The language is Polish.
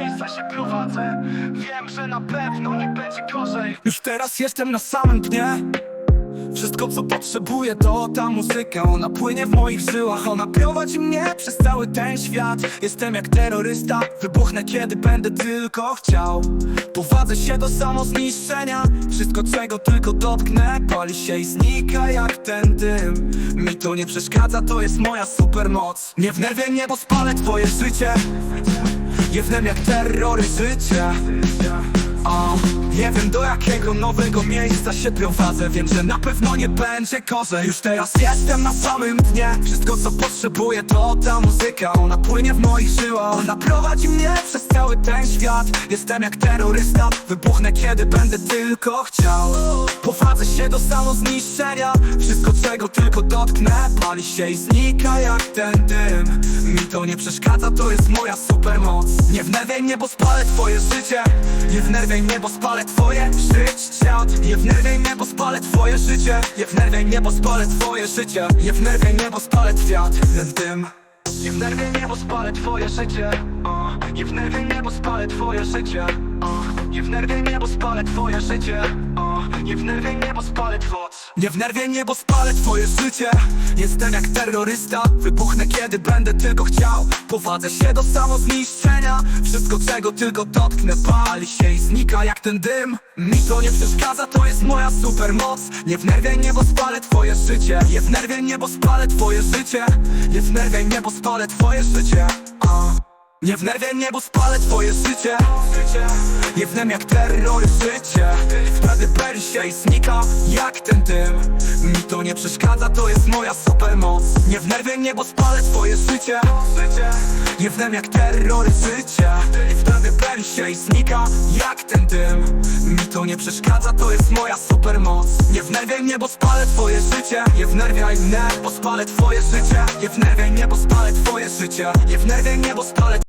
miejsca się prowadzę. Wiem, że na pewno nie będzie gorzej. Już teraz jestem na samym dnie. Wszystko co potrzebuję to ta muzyka. Ona płynie w moich żyłach. Ona prowadzi mnie przez cały ten świat. Jestem jak terrorysta. Wybuchnę kiedy będę tylko chciał. Powadzę się do samozniszczenia. Wszystko czego tylko dotknę Pali się i znika jak ten dym. Mi to nie przeszkadza, to jest moja supermoc. Nie wnerwię mnie, bo spalę twoje życie Jewnem jak terrory życia o, nie wiem do jakiego nowego miejsca się prowadzę. Wiem, że na pewno nie będzie gorzej. Już teraz jestem na samym dnie. Wszystko co potrzebuję to ta muzyka. Ona płynie w moich żyłach. Ona prowadzi mnie przez cały ten świat. Jestem jak terrorysta. Wybuchnę kiedy będę tylko chciał. Powadzę się do samozniszczenia Wszystko czego tylko dotknę Pali się i znika jak ten dym. Mi to nie przeszkadza, to jest moja supermoc. Nie wnerwiaj mnie, bo spalę twoje życie. Nie wnerwiaj mnie, bo spalę twoje życie. Nie wnerwiaj mnie, bo spalę twoje życie. Nie wnerwiaj mnie, bo spalę twoje życie. Nie wnerwiaj mnie, bo spalę kwiat Ten dym. Nie wnerwiaj spalę twoje życie. O. Nie wnerwiaj mnie, bo spalę twoje życie Nie wnerwiaj mnie, bo spalę twoje życie. Nie wnerwiaj mnie, bo spalę twoc. Nie wnerwiaj mnie, bo spalę twoje życie. Jestem jak terrorysta. Wybuchnę kiedy będę tylko chciał. Powadzę się do samozniszczenia. Wszystko czego tylko dotknę Pali się i znika jak ten dym. Mi to nie przeszkadza, to jest moja supermoc. Nie wnerwiaj mnie, bo spalę twoje życie. Nie wnerwiaj mnie, bo spalę twoje życie. Nie wnerwiaj mnie, bo spalę twoje życie. Nie wnerwiaj mnie, bo spalę twoje życie. Nie wnem jak terrory życie. Wtedy peri się i znika jak ten dym Mi to nie przeszkadza, to jest moja supermoc. Nie wnerwiaj mnie, bo spalę twoje życie. Nie wnem jak terrory życie. Wtedy peri się i znika jak ten dym Mi to nie przeszkadza, to jest moja supermoc. Nie wnerwiaj mnie, bo spalę twoje życie. Nie wnerwiaj mnie, bo spalę twoje życie. Nie wnerwiaj mnie, bo spalę twoje życie. Nie wnerwiaj mnie, bo spalę